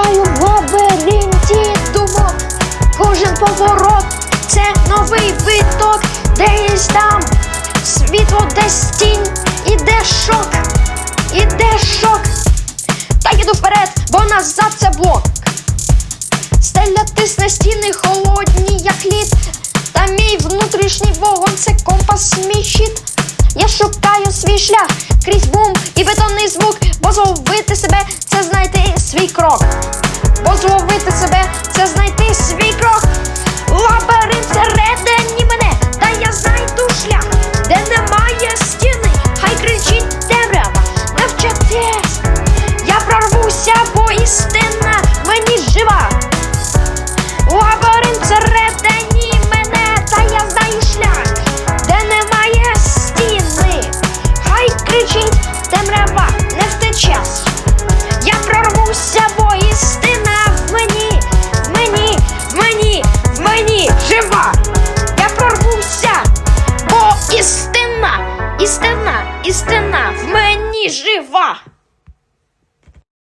Блукаю в лабіринті думок. Кожен поворот це новий виток, десь там світло, десь тінь, іде шок, іде шок. Та їду вперед, бо назад це блок. Стеля тисне стіни холодні, як лід. Та мій внутрішній вогонь це компас, мій щит. Я шукаю свій шлях крізь бум і бетонний звук, бо зловити себе це знайти бо істина мені жива. Лабіринт всередині мене, та я знаю шлях, де немає стіни. Хай кричить темрява, не втечеш. Я прорвуся, бо істина в мені, в мені, в мені, в мені жива. Я прорвуся, бо істина, істина, істина в мені жива.